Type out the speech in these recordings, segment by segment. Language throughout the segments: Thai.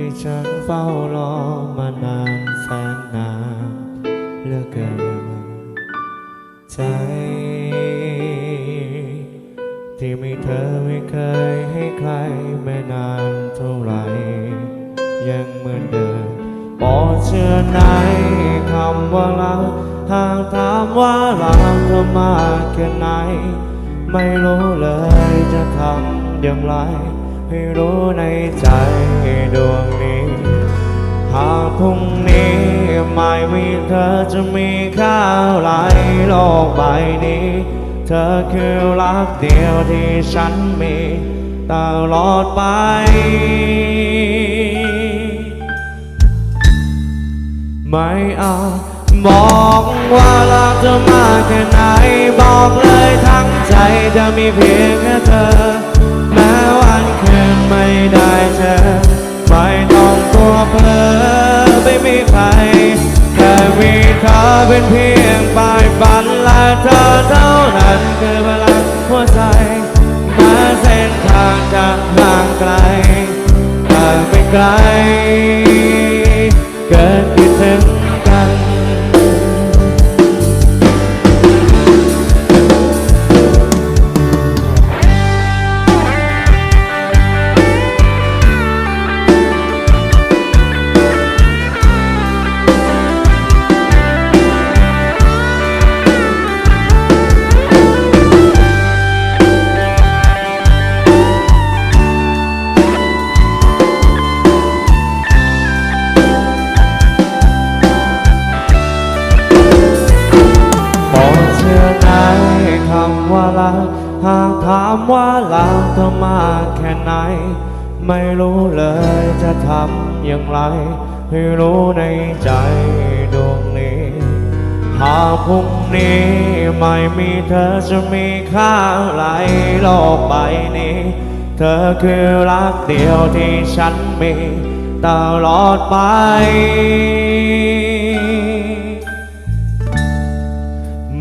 ที่ฉันเฝ้ารอมานานแสนนานเหลือกเกิน ใจ ที่มีเธอไม่เคยให้ใครไม่นานเท่าไหรยังเหมือนเดิมปรดเชื่อในคำว่ารักหากถามว่ารักเธอมากแค่ไหน ไม่รู้เลยจะทำอย่างไร ให้รู้ในใจดวงนี้ หากพรุ่งนี้ไม่มีเธอจะมีค่าอะไรโลกใบนี้ เธอคือรักเดียวที่ฉันมีตลอดไปไม่อาจบอกว่ารักเธอมากแค่ไหน บอกเลยทั้งใจจะมีเพียงแค่เธอ เธอเท่านั้นคือพลังหัวใจมาเส้นทางจากทางไกลแต่ไม่ไกล หากถามว่ารักเธอมากแค่ไหน ไม่รู้เลยจะทำอย่างไร ให้รู้ในใจดวงนี้ หากพรุ่งนี้ไม่มีเธอจะมีค่าอะไรโลกใบนี้ เธอคือรักเดียวที่ฉันมีตลอดไป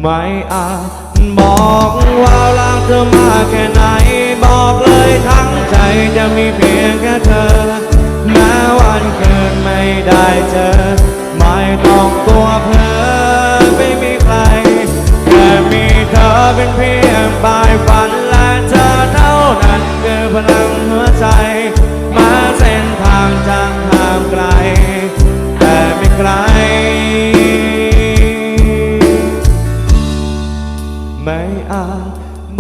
ไม่อาจ บอกว่ารักเธอมากแค่ไหน บอกเลยทั้งใจจะมีเพียงแค่เธอแม้วันคืนไม่ได้เจอ ไม่ต้องกลัวเพลอไม่มีใครแค่มีเธอเป็นเพียงปลายฝันและเธอเท่านั้นคือพลังหัวใจ มาเส้นทางใจ ไม่อาจ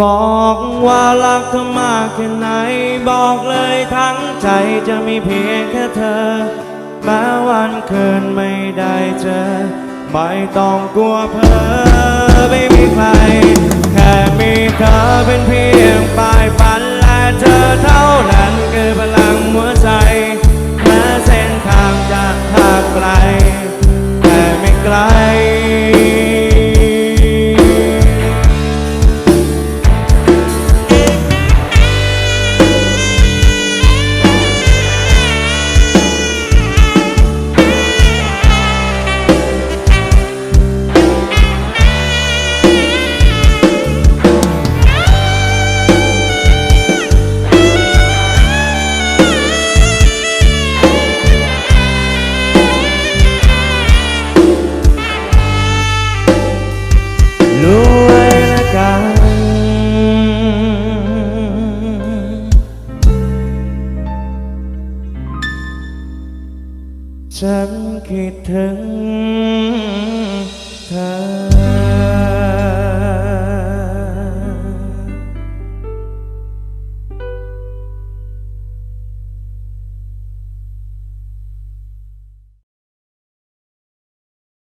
บอกว่ารักเธอมากแค่ไหน บอกเลยทั้งใจจะมีเพียงแค่เธอแม้วันคืนไม่ได้เจอ ไม่ต้องกลัวเพ้อไม่มีใคร แค่มีเธอ ฉันคิดถึงเธอ